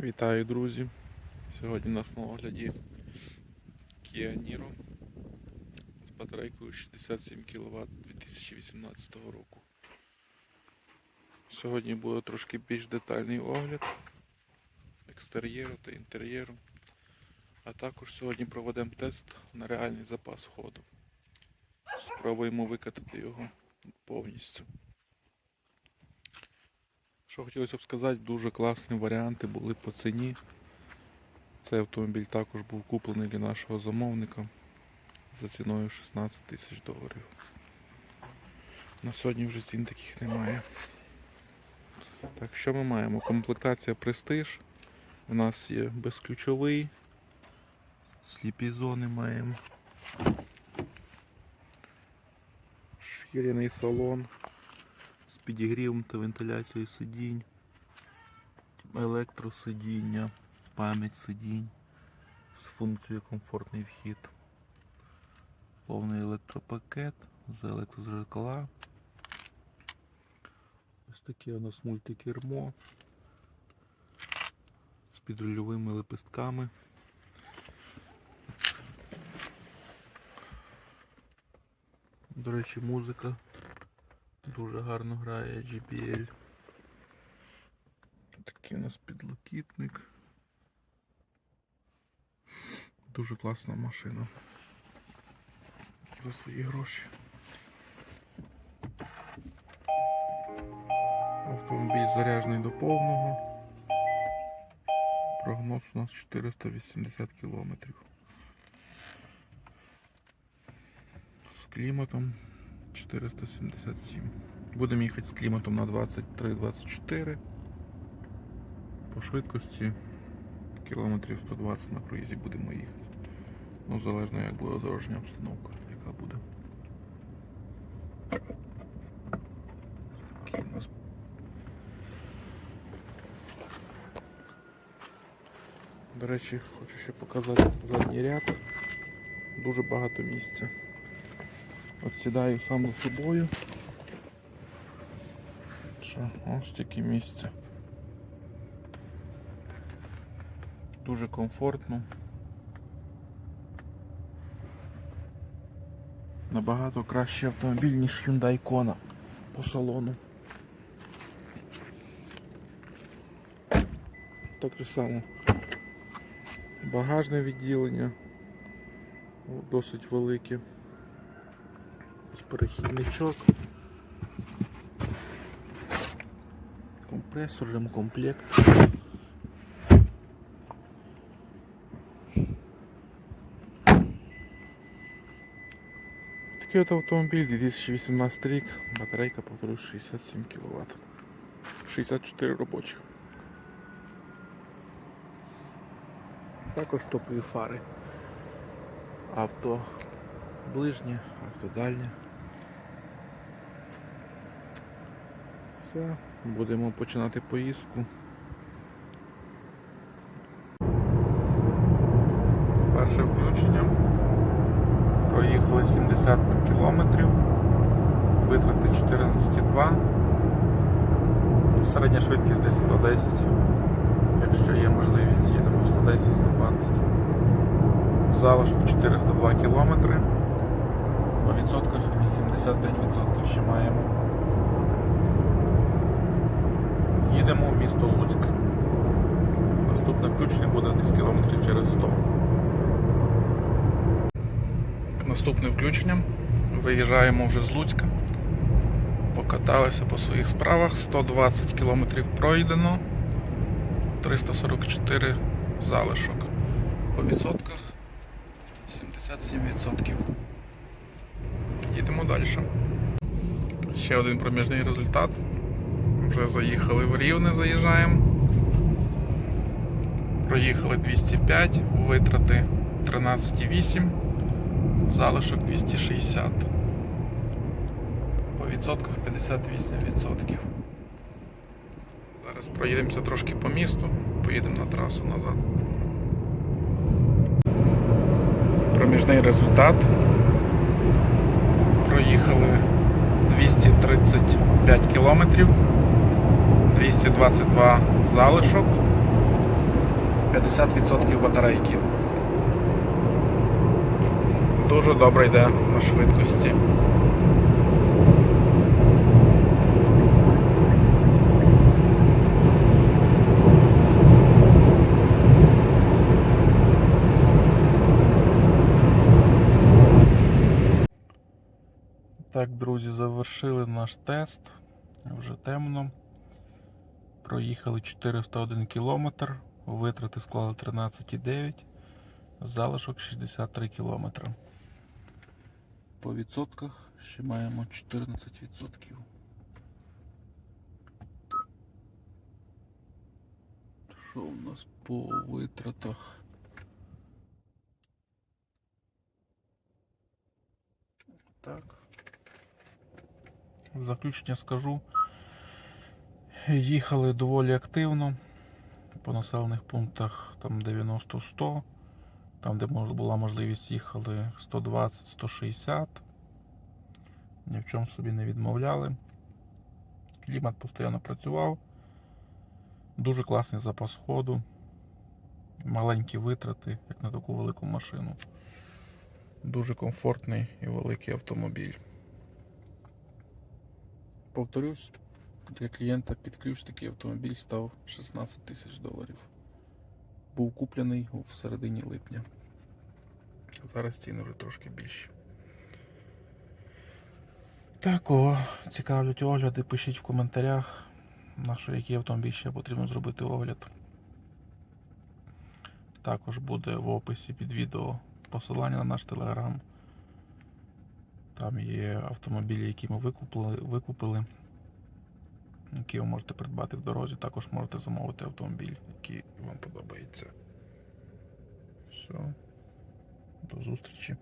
Вітаю, друзі! Сьогодні у нас на огляді Kia Niro з батарейкою 67 кВт 2018 року. Сьогодні буде трошки більш детальний огляд екстер'єру та інтер'єру. А також сьогодні проведемо тест на реальний запас ходу. Спробуємо викатати його повністю. Що хотілося б сказати, дуже класні варіанти були по ціні. Цей автомобіль також був куплений для нашого замовника за ціною 16 тисяч доларів. На сьогодні вже цін таких немає. Так, що ми маємо? Комплектація престиж. У нас є безключовий. Сліпі зони маємо. Шкіряний салон підігрівом та вентиляцією сидінь, електросидіння, пам'ять сидінь з функцією комфортний вхід, повний електропакет з електрозеркала. Ось таке у нас мультикермо з підрульовими лепестками. До речі, музика Дуже гарно грає GBL. Такий у нас підлокітник. Дуже класна машина. За свої гроші. Автомобіль заряджений до повного. Прогноз у нас 480 кілометрів. З кліматом 477. Будемо їхати з кліматом на 23-24. По швидкості кілометрів 120 на круїзі будемо їхати. Ну, залежно як буде дорожня обстановка, яка буде. До речі, хочу ще показати задній ряд. Дуже багато місця. От сідаю сам за собою. Що, ось таке місце. Дуже комфортно. Набагато кращий автомобіль, ніж Hyundai Kona по салону. Так само. Багажне відділення досить велике. Ось перехідничок. Компресор, ремкомплект. Такий от автомобіль 2018 рік, батарейка повторюю 67 кВт. 64 робочих. Також топові фари. Авто ближнє, авто дальнє. Все, будемо починати поїздку. Перше включення. Проїхали 70 кілометрів, витрати 14,2. Середня швидкість десь 110. Якщо є можливість, їдемо 110-120. Залишок 402 кілометри. По відсотках 85% ще маємо. Їдемо в місто Луцьк. Наступне включення буде десь кілометрів через 100. Наступне включення. Виїжджаємо вже з Луцька. Покаталися по своїх справах. 120 кілометрів пройдено. 344 залишок. По відсотках 77%. Їдемо далі. Ще один проміжний результат. Вже заїхали в Рівне, заїжджаємо. Проїхали 205, витрати 13,8, залишок 260. По відсотках 58%. Зараз проїдемося трошки по місту, поїдемо на трасу назад. Проміжний результат. Проїхали 235 кілометрів, 222 залишок, 50% батарейки. Дуже добре йде на швидкості. Так, друзі, завершили наш тест. Вже темно. Проїхали 401 кілометр, витрати склали 13,9, залишок 63 кілометри. По відсотках ще маємо 14 відсотків. Що у нас по витратах? Так. В заключення скажу. Їхали доволі активно. По населених пунктах там 90-100. Там, де була можливість, їхали 120-160. Ні в чому собі не відмовляли. Клімат постійно працював. Дуже класний запас ходу. Маленькі витрати, як на таку велику машину. Дуже комфортний і великий автомобіль. Повторюсь, для клієнта під ключ такий автомобіль став 16 тисяч доларів. Був куплений у середині липня. Зараз ціни вже трошки більші. Так, кого цікавлять огляди, пишіть в коментарях, на що який автомобіль ще потрібно зробити огляд. Також буде в описі під відео посилання на наш телеграм. Там є автомобілі, які ми викупили, викупили, які ви можете придбати в дорозі. Також можете замовити автомобіль, який вам подобається. Все. До зустрічі.